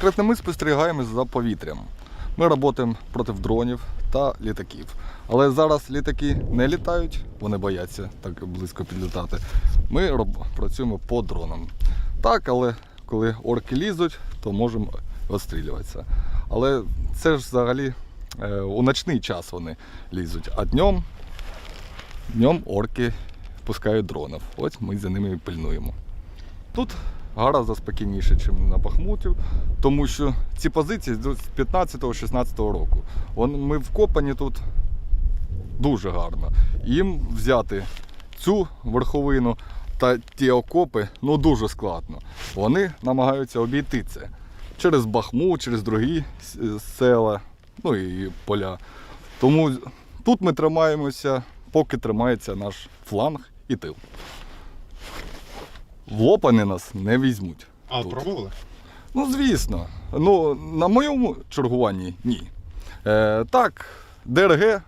Конкретно ми спостерігаємо за повітрям. Ми працюємо проти дронів та літаків. Але зараз літаки не літають, вони бояться так близько підлітати. Ми працюємо по дронам. Так, але коли орки лізуть, то можемо відстрілюватися. Але це ж взагалі е, у ночний час вони лізуть, а днем, днем орки пускають дронів. Ось ми за ними пильнуємо. Тут гораздо спокійніше, ніж на Бахмуті, тому що ці позиції з 15-16 року. Ми вкопані тут дуже гарно. Їм взяти цю верховину та ті окопи ну дуже складно. Вони намагаються обійти це через Бахмут, через другі села, ну і поля. Тому тут ми тримаємося, поки тримається наш фланг і тил. В лопани нас не візьмуть. А, тут. пробували? Ну, звісно. Ну, на моєму чергуванні ні. Е, так, ДРГ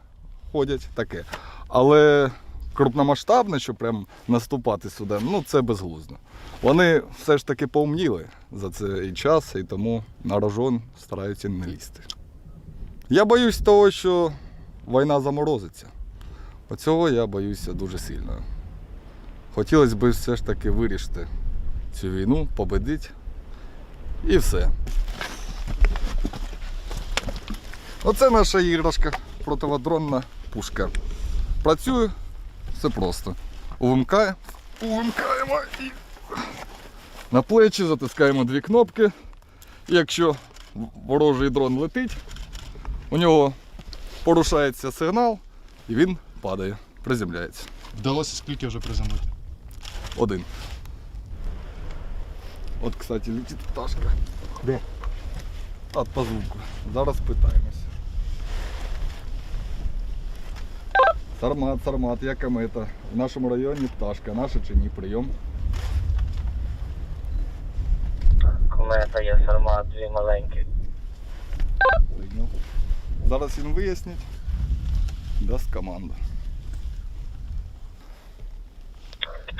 ходять таке. Але крупномасштабне, що прям наступати сюди, ну це безглуздо. Вони все ж таки поумніли за цей час і тому на рожон стараються не лізти. Я боюсь того, що війна заморозиться. Оцього я боюся дуже сильно. Хотілося б все ж таки вирішити цю війну, победити і все. Оце наша іграшка, противодронна пушка. Працює все просто. Увімкаємо, увімкаємо і на плечі затискаємо дві кнопки. І якщо ворожий дрон летить, у нього порушається сигнал і він падає, приземляється. Вдалося скільки вже приземлити? Один. От, кстати, летить пташка. Де? От по звуку. Зараз питаємося. Сармат, сармат, яка мета. В нашому районі пташка. Наша чи ні? Прийом. Комета є сармат, дві маленькі. Прийняв. Зараз він вияснить. Дасть команду.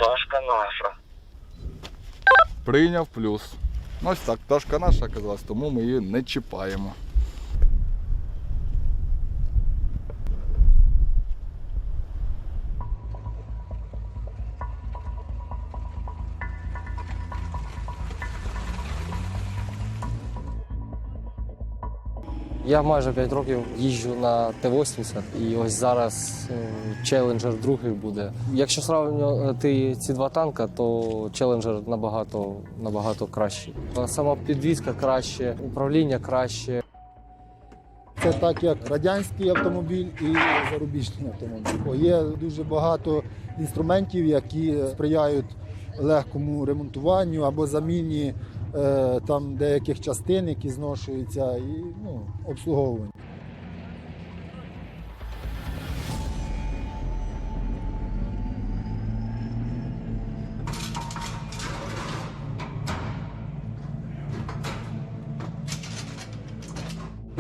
Пташка наша. Прийняв плюс. Ну, ось так, пташка наша оказалась, тому ми її не чіпаємо. Я майже 5 років їжджу на Т-80 і ось зараз е, челенджер другий буде. Якщо сравнювати ці два танка, то челенджер набагато набагато кращий. Сама підвізка краще, управління краще. Це так як радянський автомобіль і зарубіжний автомобіль. Є дуже багато інструментів, які сприяють легкому ремонтуванню або заміні е, там деяких частин, які зношуються, і ну, обслуговуванню.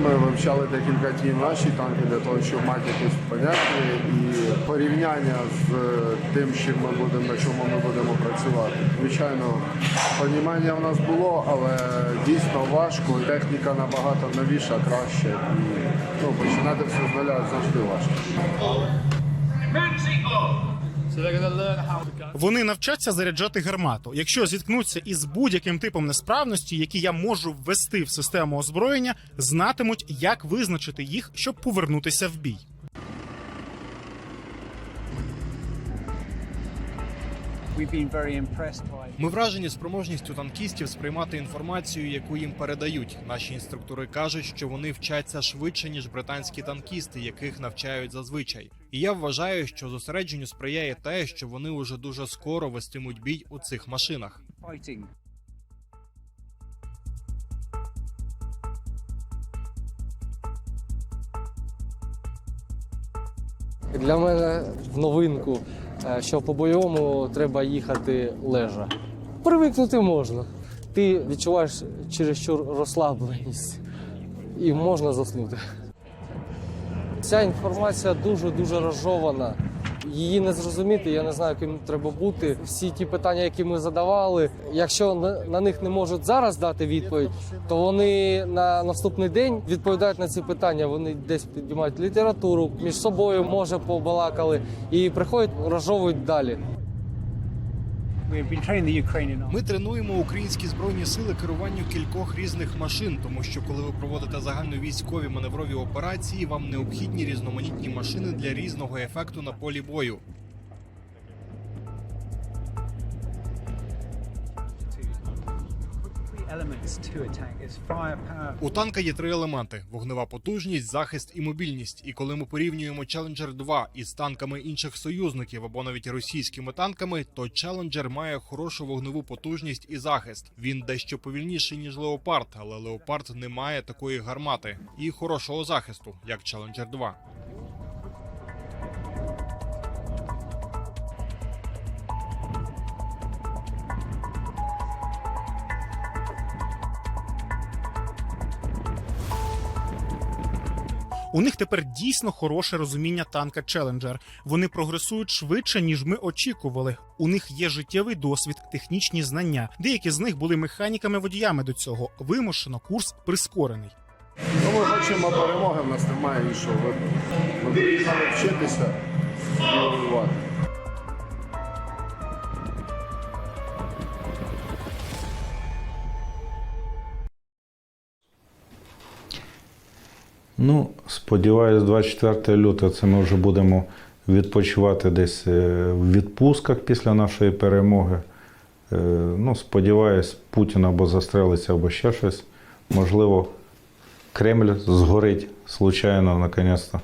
Ми вивчали декілька днів наші танки для того, щоб мати якусь поняття і порівняння з тим, чим ми будемо, на чому ми будемо працювати. Звичайно, понімання в нас було, але дійсно важко. Техніка набагато новіша, краще. Ну, починати все з нуля завжди важко. Вони навчаться заряджати гармату. Якщо зіткнуться із будь-яким типом несправності, які я можу ввести в систему озброєння, знатимуть, як визначити їх, щоб повернутися в бій. Ми вражені спроможністю танкістів сприймати інформацію, яку їм передають. Наші інструктори кажуть, що вони вчаться швидше ніж британські танкісти, яких навчають зазвичай. І я вважаю, що зосередженню сприяє те, що вони уже дуже скоро вестимуть бій у цих машинах. Для мене в новинку, що по бойовому треба їхати лежа. Привикнути можна. Ти відчуваєш чересчур розслабленість і можна заснути. Ця інформація дуже дуже розжована. Її не зрозуміти, я не знаю, ким треба бути. Всі ті питання, які ми задавали, якщо на, на них не можуть зараз дати відповідь, то вони на наступний день відповідають на ці питання. Вони десь піднімають літературу, між собою може побалакали і приходять, розжовують далі. Ми тренуємо українські збройні сили керуванню кількох різних машин, тому що коли ви проводите загальновійськові маневрові операції, вам необхідні різноманітні машини для різного ефекту на полі бою. У танка є три елементи: вогнева потужність, захист і мобільність. І коли ми порівнюємо Challenger 2 із танками інших союзників або навіть російськими танками, то Challenger має хорошу вогневу потужність і захист. Він дещо повільніший ніж Leopard, але Leopard не має такої гармати і хорошого захисту, як Challenger 2. У них тепер дійсно хороше розуміння танка Челенджер. Вони прогресують швидше, ніж ми очікували. У них є життєвий досвід, технічні знання. Деякі з них були механіками-водіями до цього. Вимушено курс прискорений. Ну, ми хочемо перемоги, в нас немає іншого вибору. Ми приїхали вчитися і воювати. Ну, сподіваюсь, 24 лютого це ми вже будемо відпочивати десь е, в відпустках після нашої перемоги. Е, Ну, сподіваюсь, Путін або застрелиться, або ще щось. Можливо, Кремль згорить случайно, наконець-то.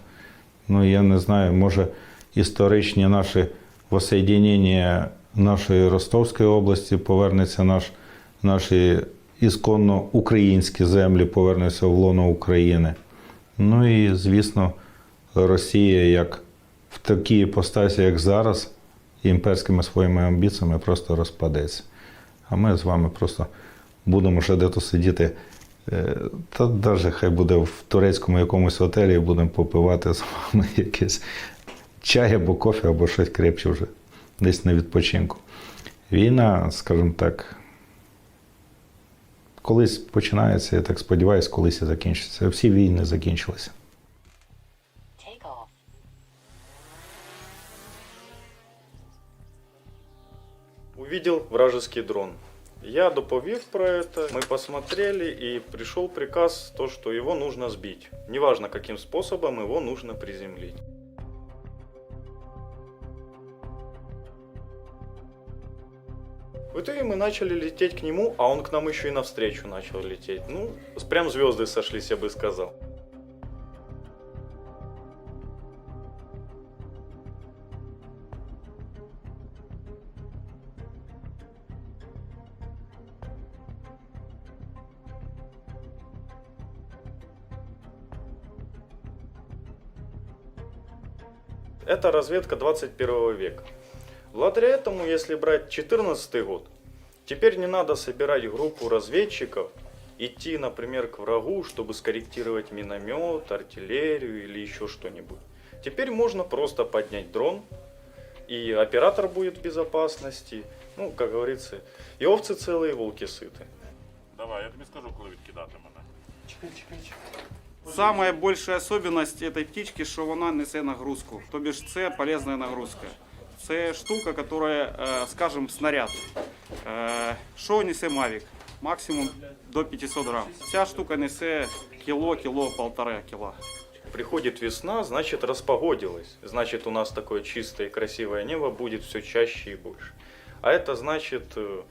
Ну, я не знаю, може історичні наші воссоєднення нашої Ростовської області повернеться наш, наші ісконно українські землі, повернуться в лоно України. Ну і, звісно, Росія, як в такій іпостасі, як зараз, імперськими своїми амбіціями просто розпадеться. А ми з вами просто будемо ще дето сидіти. е, Та навіть хай буде в турецькому якомусь готелі і будемо попивати з вами якийсь чай або кофе, або щось крепче вже десь на відпочинку. Війна, скажімо так, колись починається, я так сподіваюся, колись і закінчиться. Всі війни закінчилися. Увидел вражеский дрон. Я доповів про это, мы посмотрели и пришел приказ, то, что его нужно сбить. Неважно каким способом, его нужно приземлить. В итоге мы начали лететь к нему, а он к нам еще и навстречу начал лететь. Ну, прям звезды сошлись, я бы сказал. Это разведка 21 века. Благодаря этому, если брать 14 год, теперь не надо собирать группу разведчиков, идти, например, к врагу, чтобы скорректировать миномет, артиллерию или еще что-нибудь. Теперь можно просто поднять дрон, и оператор будет в безопасности. Ну, как говорится, и овцы целые, и волки сыты. Давай, я тобі скажу, коли відкидати мене. Самая большая особенность этой птички, що вона несе нагрузку. Тобі ж це полезна нагрузка. Це штука, которая, е, скажем, снаряд. Е, Що несе Mavic? Максимум до 500 грам. Ця штука несе кіло, кіло, полтора кіла. Приходит весна, значит распогодилось. Значит у нас такое чистое и красивое небо будет все чаще и больше. А это значит э,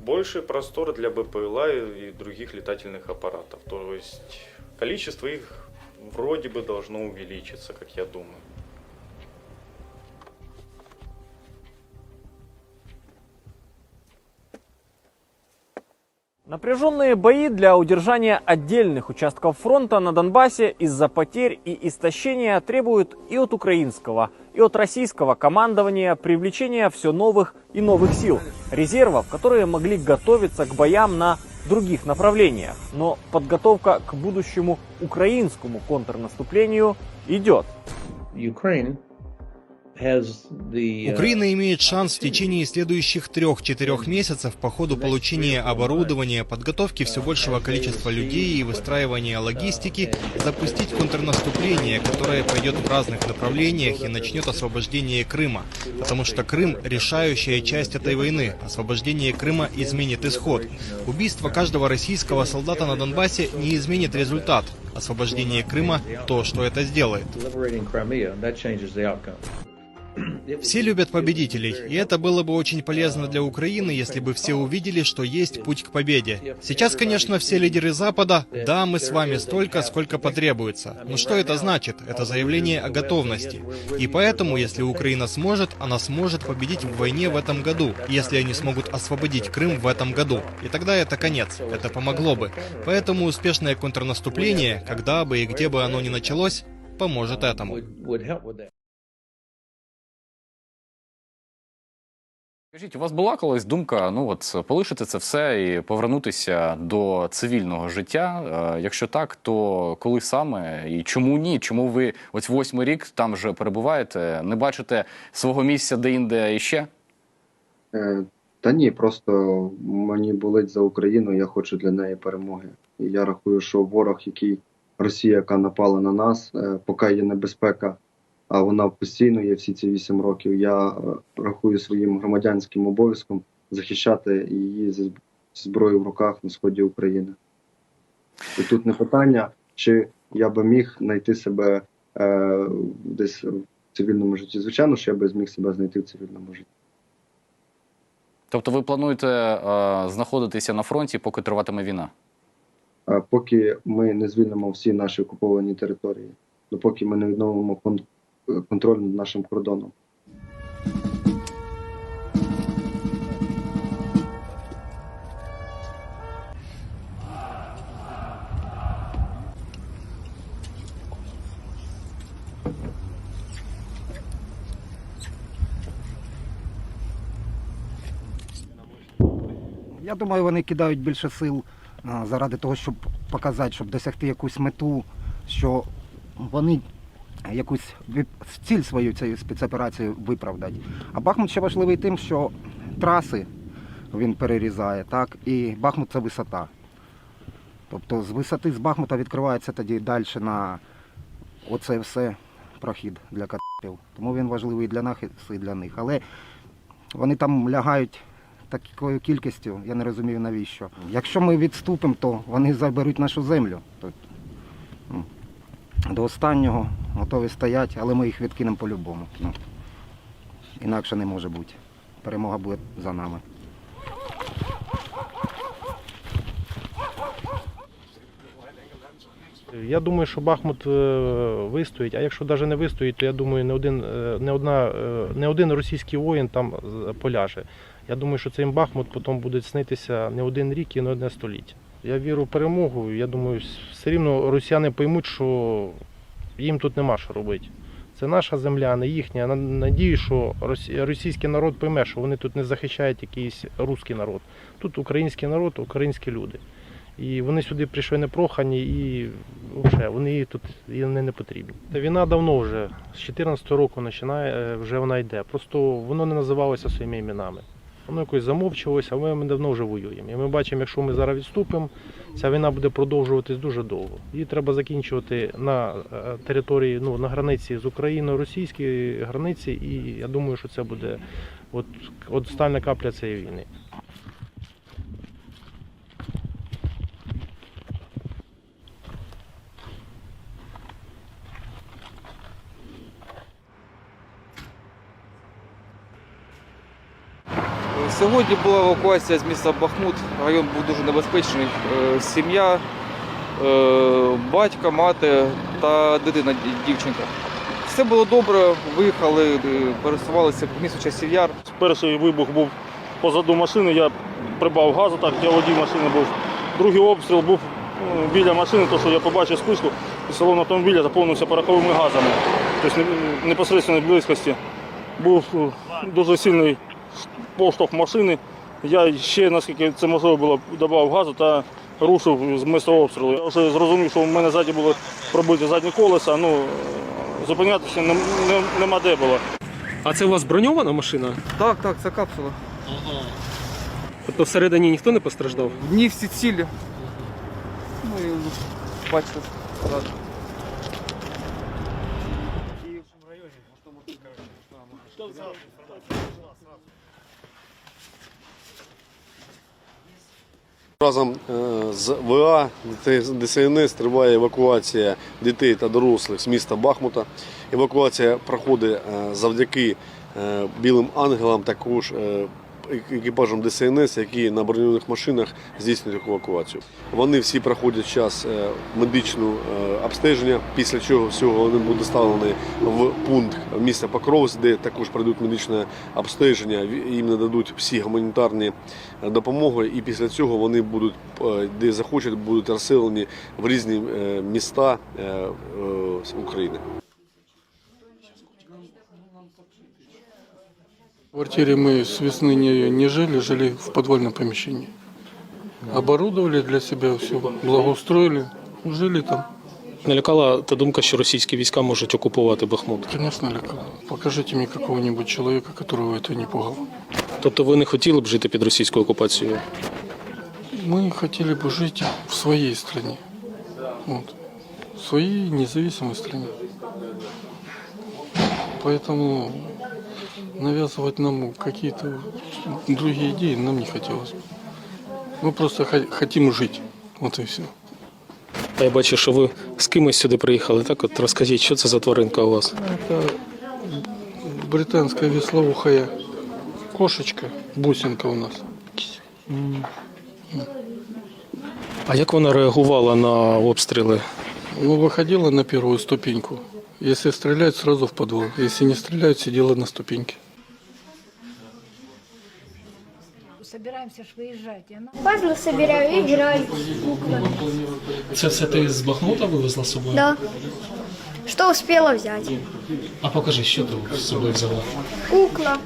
больше простор для БПЛА и и других летательных аппаратов. То есть количество их вроде бы должно увеличиться, как я думаю. Напряженные бои для удержания отдельных участков фронта на Донбассе из-за потерь и истощения требуют и от украинского, и от российского командования привлечения все новых и новых сил, резервов, которые могли готовиться к боям на других направлениях. Но подготовка к будущему украинскому контрнаступлению идет. Ukraine Украина имеет шанс в течение следующих трех-четырех месяцев по ходу получения оборудования, подготовки все большего количества людей и выстраивания логистики запустить контрнаступление, которое пойдет в разных направлениях и начнет освобождение Крыма. Потому что Крым – решающая часть этой войны. Освобождение Крыма изменит исход. Убийство каждого российского солдата на Донбассе не изменит результат. Освобождение Крыма – то, что это сделает. Все любят победителей, и это было бы очень полезно для Украины, если бы все увидели, что есть путь к победе. Сейчас, конечно, все лидеры Запада, да, мы с вами столько, сколько потребуется. Но что это значит? Это заявление о готовности. И поэтому, если Украина сможет, она сможет победить в войне в этом году, если они смогут освободить Крым в этом году. И тогда это конец. Это помогло бы. Поэтому успешное контрнаступление, когда бы и где бы оно ни началось, поможет этому. Скажіть, у вас була колись думка, ну от полишити це все і повернутися до цивільного життя? Е, Якщо так, то коли саме і чому ні? Чому ви ось восьмий рік там вже перебуваєте? Не бачите свого місця де-інде іще? Е, Та ні, просто мені болить за Україну, я хочу для неї перемоги. І я рахую, що ворог, який Росія, яка напала на нас, е, поки є небезпека, а вона постійно є всі ці вісім років. Я е, рахую своїм громадянським обов'язком захищати її зі зброєю в руках на сході України. І тут не питання, чи я би міг знайти себе е, десь в цивільному житті. Звичайно, що я би зміг себе знайти в цивільному житті. Тобто ви плануєте е, знаходитися на фронті, поки триватиме війна? А поки ми не звільнимо всі наші окуповані території, допоки ми не відновимо контроль над нашим кордоном. Я думаю, вони кидають більше сил заради того, щоб показати, щоб досягти якусь мету, що вони якусь ціль свою цією спецоперацією виправдать. А Бахмут ще важливий тим, що траси він перерізає, так, і Бахмут це висота. Тобто з висоти з Бахмута відкривається тоді далі на оце все прохід для катів. Тому він важливий для нас, і для них. Але вони там лягають такою кількістю, я не розумію навіщо. Якщо ми відступимо, то вони заберуть нашу землю. До останнього готові стоять, але ми їх відкинемо по-любому. Ну, інакше не може бути. Перемога буде за нами. Я думаю, що Бахмут е, вистоїть, а якщо навіть не вистоїть, то я думаю, не один, е, не одна, е, не один російський воїн там поляже. Я думаю, що цим Бахмут потім буде снитися не один рік і не одне століття. Я вірю в перемогу. Я думаю, все рівно росіяни поймуть, що їм тут нема що робити. Це наша земля, не їхня. На- надію, що російський народ пойме, що вони тут не захищають якийсь русський народ. Тут український народ, українські люди. І вони сюди прийшли непрохані і вже вони тут і вони не потрібні. Та війна давно вже з 14 року починає, е, вже вона йде. Просто воно не називалося своїми іменами. Воно якось замовчилося, а ми, давно вже воюємо. І ми бачимо, якщо ми зараз відступимо, ця війна буде продовжуватись дуже довго. Її треба закінчувати на е, території, ну на границі з Україною, російській границі, і я думаю, що це буде от, от стальна капля цієї війни. Сьогодні була евакуація з міста Бахмут. Район був дуже небезпечний. Е, Сім'я, е, батько, мати та дитина дівчинка. Все було добре, виїхали, е, пересувалися по місту часів яр. Перший вибух був позаду машини, я прибав газу, так я водій машини був. Другий обстріл був біля машини, то що я побачив спишку, і салон автомобіля заповнився пороховими газами. Тобто непосередньо близькості був дуже сильний поштовх машини. Я ще, наскільки це можливо було, додав газу та рушив з місця обстрілу. Я вже зрозумів, що в мене ззаді було пробиті задні колеса, ну зупинятися нем- нем- нема де було. А це у вас броньована машина? Так, так, це капсула. Ага. Тобто всередині ніхто не постраждав? Дні всі цілі. Ну і бачите, зразу. Разом е, з ВА ДСНС триває евакуація дітей та дорослих з міста Бахмута. Евакуація проходить е, завдяки е, білим ангелам, також е, екіпажам ДСНС, які на броньованих машинах здійснюють евакуацію. Вони всі проходять час е, медичну е, обстеження, після чого всього вони будуть доставлені в пункт міста Покровськ, де також пройдуть медичне обстеження. Їм нададуть всі гуманітарні е, допомоги, і після цього вони будуть, е, де захочуть, будуть розселені в різні міста України. квартире мы с весны не, не жили, жили в подвальном помещении. Оборудовали для себя все, благоустроили, жили там. Не лякала та думка, що російські війська можуть окупувати Бахмут? Конечно, лякало. Покажите мне какого-нибудь человека, которого это не пугало. Тобто ви не хотіли б жити під російською окупацією? Мы хотели бы жить в своей стране. Вот. В своей независимой стране. Поэтому навязывать нам какие-то другие идеи нам не хотелось. бы. Мы просто хо- хотим жить. Вот и все. А я бачу, що ви з кимось сюди приїхали. Так, от розкажіть, що це за тваринка у вас? Это британская веслоухая кошечка, бусинка у нас. А як вона реагувала на обстріли? Ну, выходила на первую ступеньку. Если стреляют, сразу в подвал. Если не стреляют, сидела на ступеньке. Собираемся ж выезжать. она- Пазлы собираю, играю. Це все ти з Бахмута вивезла з собою? Да. Что успела взять? А покажи, що ти з собою взяла? Кукла,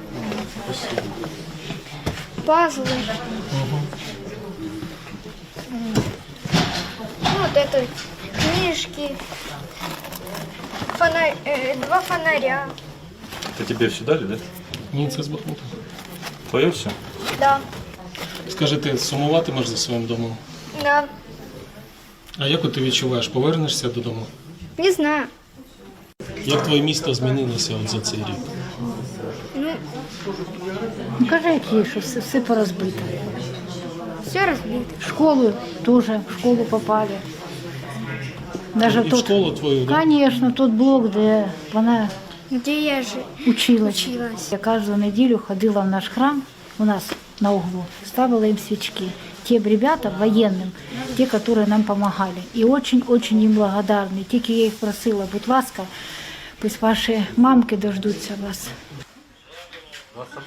пазлы. Ну, вот это книжки, фонарь, э, два фонаря. Это тебе все дали, да? Ні, це з Бахмута. Твое все? Да, Скажи, ти сумуватимеш за своїм домом? да, А як от ти відчуваєш? Повернешся додому? не знаю. Як твоє місто змінилося от за цей рік? Ну, Ну, кажи, які, що все, все порозбито. все разбито. В школу тоже, в школу попали. Даже І тут, школу твою, да? конечно, тот блок, де вона Где я же училась. училась. Я кожну неділю ходила в наш храм у нас на углу, ставила им свечки. Тем ребятам, военным, те, которые нам помогали. И очень-очень им благодарны. Тільки я їх просила, будь ласка, пусть ваші мамки дождуться вас. Только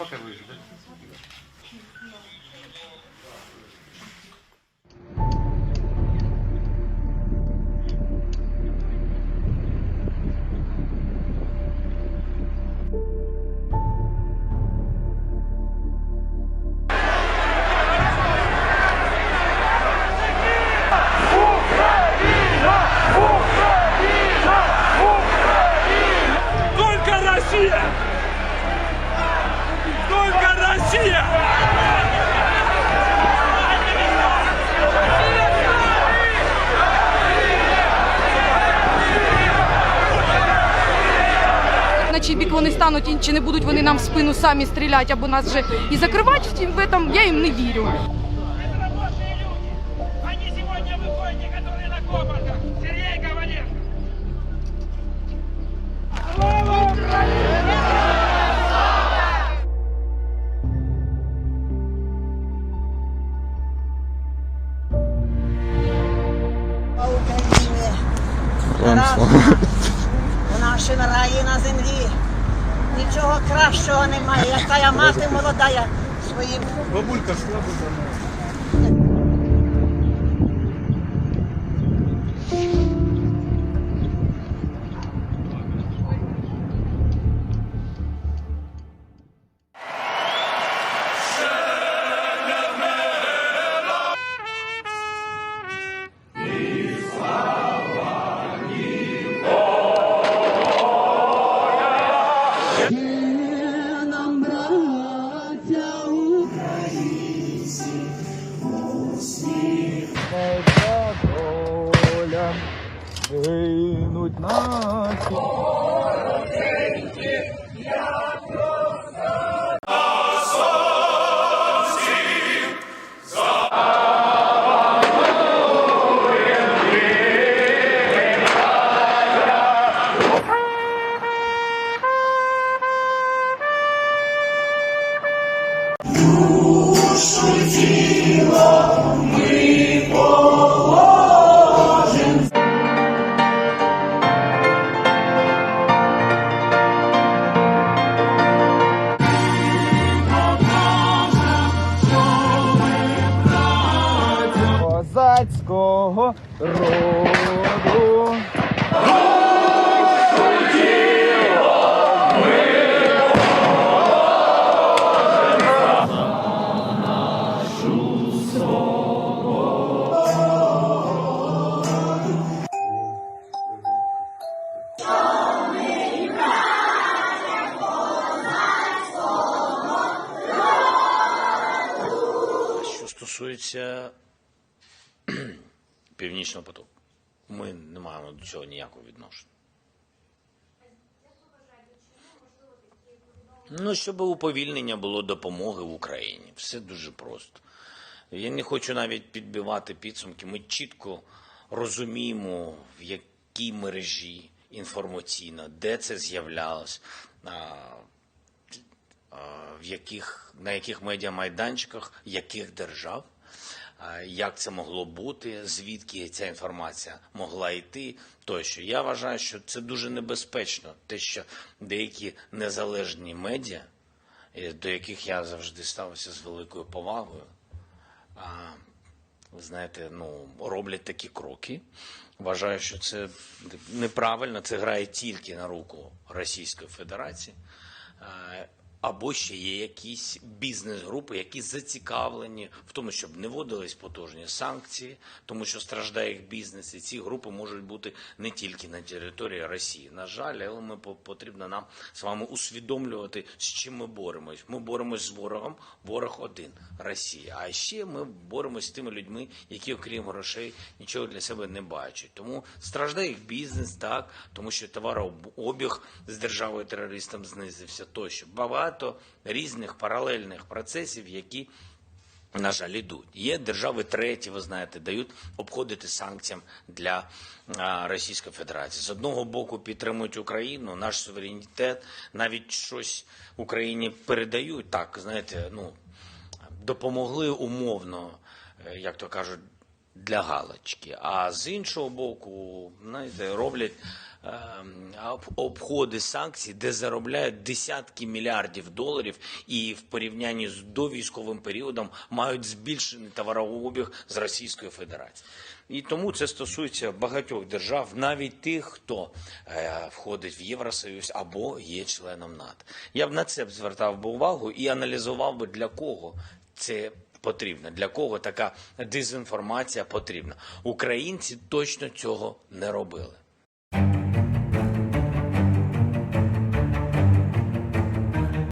Чий бік вони стануть і чи не будуть вони нам в спину самі стріляти або нас вже і закривати в этом, я їм не вірю. У нашому раї на землі нічого кращого немає. Яка я мати молода я своїм. Бабулька слабо гинуть наші. Козацького роду. Стосується північного потоку, ми не маємо до цього ніякого відношення. Ну, щоб уповільнення було допомоги в Україні. Все дуже просто. Я не хочу навіть підбивати підсумки. Ми чітко розуміємо, в якій мережі інформаційно, де це з'являлось, в яких, на яких медіамайданчиках, яких держав, як це могло бути, звідки ця інформація могла йти. Тощо я вважаю, що це дуже небезпечно, те, що деякі незалежні медіа, е, до яких я завжди ставився з великою повагою, ви знаєте, ну, роблять такі кроки. Вважаю, що це неправильно, це грає тільки на руку Російської Федерації. Або ще є якісь бізнес-групи, які зацікавлені в тому, щоб не вводились потужні санкції, тому що страждає їх бізнес, і ці групи можуть бути не тільки на території Росії. На жаль, але ми по- потрібно нам з вами усвідомлювати, з чим ми боремось. Ми боремось з ворогом, ворог один Росія. А ще ми боремось з тими людьми, які, окрім грошей, нічого для себе не бачать. Тому страждає їх бізнес, так тому що товарообіг з державою терористом знизився. Тощо багато різних паралельних процесів, які на жаль, ідуть. Є держави треті, ви знаєте, дають обходити санкціям для Російської Федерації. З одного боку підтримують Україну, наш суверенітет, навіть щось Україні передають. Так, знаєте, ну допомогли умовно, е, як то кажуть, для галочки. А з іншого боку, знаєте, роблять об- обходи санкцій, де заробляють десятки мільярдів доларів, і в порівнянні з довійськовим періодом мають збільшений товарообіг з Російською Федерацією. І тому це стосується багатьох держав, навіть тих, хто е, входить в Євросоюз або є членом НАТО. Я б на це б звертав би увагу і аналізував би для кого це потрібно, для кого така дезінформація потрібна. Українці точно цього не робили.